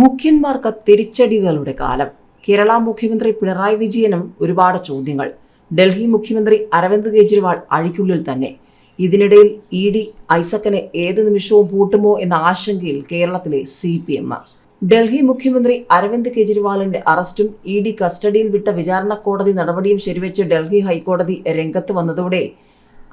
മുഖ്യന്മാർക്ക് തിരിച്ചടികളുടെ കാലം. കേരള മുഖ്യമന്ത്രി പിണറായി വിജയനും ഒരുപാട് ചോദ്യങ്ങൾ. ഡൽഹി മുഖ്യമന്ത്രി അരവിന്ദ് കെജ്രിവാൾ അഴിക്കുള്ളിൽ തന്നെ. ഇതിനിടയിൽ ഇ ഡി ഐസക്കനെ ഏത് നിമിഷവും പൂട്ടുമോ എന്ന ആശങ്കയിൽ കേരളത്തിലെ സി പി എം. ഡൽഹി മുഖ്യമന്ത്രി അരവിന്ദ് കെജ്രിവാളിന്റെ അറസ്റ്റും ഇ ഡി കസ്റ്റഡിയിൽ വിട്ട വിചാരണ കോടതി നടപടിയും ശരിവെച്ച് ഡൽഹി ഹൈക്കോടതി രംഗത്ത് വന്നതോടെ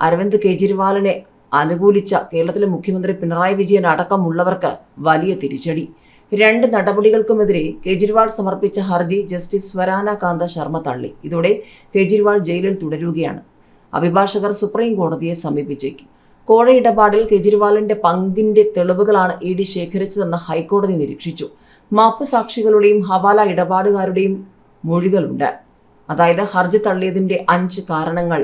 അരവിന്ദ് കെജ്രിവാളിനെ അനുകൂലിച്ച കേരളത്തിലെ മുഖ്യമന്ത്രി പിണറായി വിജയൻ അടക്കമുള്ളവർക്ക് വലിയ തിരിച്ചടി. രണ്ട് നടപടികൾക്കുമെതിരെ കേജ്രിവാൾ സമർപ്പിച്ച ഹർജി ജസ്റ്റിസ് സ്വരാന കാന്ത ശർമ്മ തള്ളി. ഇതോടെ കേജ്രിവാൾ ജയിലിൽ തുടരുകയാണ്. അഭിഭാഷകർ സുപ്രീം കോടതിയെ സമീപിച്ചേക്കും. കോഴ ഇടപാടിൽ കേജ്രിവാളിന്റെ പങ്കിന്റെ തെളിവുകളാണ് ഇ ഡി ശേഖരിച്ചതെന്ന് ഹൈക്കോടതി നിരീക്ഷിച്ചു. മാപ്പ് സാക്ഷികളുടെയും ഹവാല ഇടപാടുകാരുടെയും മൊഴികളുണ്ട്. അതായത് ഹർജി തള്ളിയതിന്റെ അഞ്ച് കാരണങ്ങൾ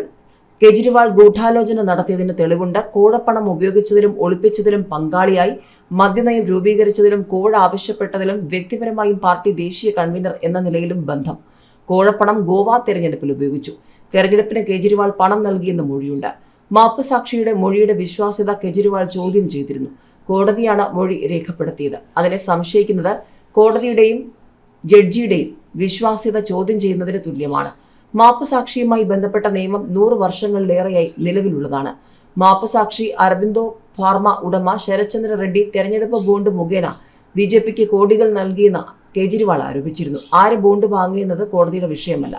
കെജ്രിവാൾ ഗൂഢാലോചന നടത്തിയതിന് തെളിവുണ്ട്. കോഴപ്പണം ഉപയോഗിച്ചതിലും ഒളിപ്പിച്ചതിലും പങ്കാളിയായി. മദ്യനയം രൂപീകരിച്ചതിലും കോഴ ആവശ്യപ്പെട്ടതിലും വ്യക്തിപരമായും പാർട്ടി ദേശീയ കൺവീനർ എന്ന നിലയിലും ബന്ധം. കോഴപ്പണം ഗോവ തെരഞ്ഞെടുപ്പിൽ ഉപയോഗിച്ചു. തെരഞ്ഞെടുപ്പിന് കേജ്രിവാൾ പണം നൽകിയെന്ന് മൊഴിയുണ്ട്. മാപ്പ് സാക്ഷിയുടെ മൊഴിയുടെ വിശ്വാസ്യത കേജ്രിവാൾ ചോദ്യം ചെയ്തിരുന്നു. കോടതിയാണ് മൊഴി രേഖപ്പെടുത്തിയത്. അതിനെ സംശയിക്കുന്നത് കോടതിയുടെയും ജഡ്ജിയുടെയും വിശ്വാസ്യത ചോദ്യം ചെയ്യുന്നതിന് തുല്യമാണ്. മാപ്പുസാക്ഷിയുമായി ബന്ധപ്പെട്ട നിയമം നൂറ് വർഷങ്ങളിലേറെയായി നിലവിലുള്ളതാണ്. മാപ്പുസാക്ഷി അരബിന്ദോ ഫാർമ ഉടമ ശരത്ചന്ദ്ര റെഡ്ഡി തെരഞ്ഞെടുപ്പ് ബോണ്ട് മുഖേന ബി ജെ പിക്ക് കോടികൾ നൽകിയെന്ന് കേജ്രിവാൾ ആരോപിച്ചിരുന്നു. ആര് ബോണ്ട് വാങ്ങിയെന്നത് കോടതിയുടെ വിഷയമല്ല.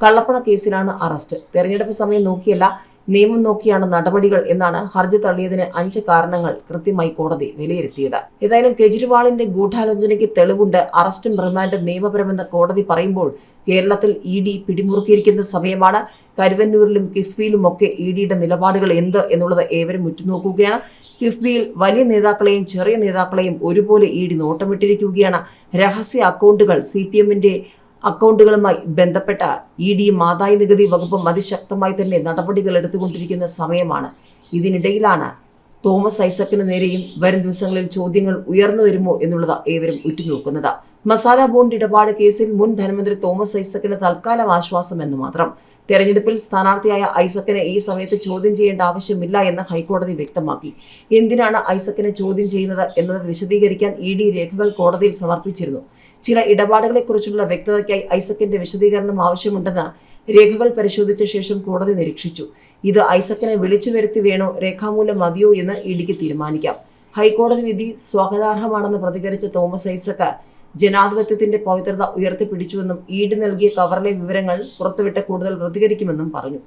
കള്ളപ്പണ കേസിലാണ് അറസ്റ്റ്. തെരഞ്ഞെടുപ്പ് സമയം നോക്കിയല്ല നിയമം നോക്കിയാണ് നടപടികൾ എന്നാണ് ഹർജി തള്ളിയതിന് അഞ്ച് കാരണങ്ങൾ കൃത്യമായി കോടതി വിലയിരുത്തിയത്. ഏതായാലും കെജ്രിവാളിന്റെ ഗൂഢാലോചനയ്ക്ക് തെളിവുണ്ട്. അറസ്റ്റും റിമാൻഡും നിയമപരമെന്ന് കോടതി പറയുമ്പോൾ കേരളത്തിൽ ഇ ഡി പിടിമുറുക്കിയിരിക്കുന്ന സമയമാണ്. കരുവന്നൂരിലും കിഫ്ബിയിലും ഒക്കെ ഇ ഡിയുടെ നിലപാടുകൾ എന്ത് എന്നുള്ളത് ഏവരും ഉറ്റുനോക്കുകയാണ്. കിഫ്ബിയിൽ വലിയ നേതാക്കളെയും ചെറിയ നേതാക്കളെയും ഒരുപോലെ ഇ ഡി നോട്ടമിട്ടിരിക്കുകയാണ്. രഹസ്യ അക്കൗണ്ടുകൾ സി പി എമ്മിന്റെ അക്കൗണ്ടുകളുമായി ബന്ധപ്പെട്ട ഇ ഡിയും ആദായ നികുതി വകുപ്പും അതിശക്തമായി തന്നെ നടപടികൾ എടുത്തുകൊണ്ടിരിക്കുന്ന സമയമാണ്. ഇതിനിടയിലാണ് തോമസ് ഐസക്കിന് നേരെയും വരും ദിവസങ്ങളിൽ ചോദ്യങ്ങൾ ഉയർന്നു വരുമോ എന്നുള്ളത് ഏവരും ഉറ്റുനോക്കുന്നത്. മസാല ബോണ്ട് ഇടപാട് കേസിൽ മുൻ ധനമന്ത്രി തോമസ് ഐസക്കിന് തൽക്കാലം ആശ്വാസം എന്ന് മാത്രം. തെരഞ്ഞെടുപ്പിൽ സ്ഥാനാർത്ഥിയായ ഐസക്കിനെ ഈ സമയത്ത് ചോദ്യം ചെയ്യേണ്ട ആവശ്യമില്ല എന്ന് ഹൈക്കോടതി വ്യക്തമാക്കി. എന്തിനാണ് ഐസക്കിനെ ചോദ്യം ചെയ്യുന്നത് എന്നത് വിശദീകരിക്കാൻ ഇ ഡി രേഖകൾ കോടതിയിൽ സമർപ്പിച്ചിരുന്നു. ചില ഇടപാടുകളെക്കുറിച്ചുള്ള വ്യക്തതയ്ക്കായി ഐസക്കിന്റെ വിശദീകരണം ആവശ്യമുണ്ടെന്ന് രേഖകൾ പരിശോധിച്ച ശേഷം കോടതി നിരീക്ഷിച്ചു. ഇത് ഐസക്കിനെ വിളിച്ചു വരുത്തി വേണോ രേഖാമൂലം മതിയോ എന്ന് ഇടിക്ക് തീരുമാനിക്കാം. ഹൈക്കോടതി വിധി സ്വാഗതാർഹമാണെന്ന് പ്രതികരിച്ച തോമസ് ഐസക്ക് ജനാധിപത്യത്തിന്റെ പവിത്രത ഉയർത്തിപ്പിടിച്ചുവെന്നും ഈട് നൽകിയ കവറിലെ വിവരങ്ങൾ പുറത്തുവിട്ട് കൂടുതൽ പ്രതികരിക്കുമെന്നും പറഞ്ഞു.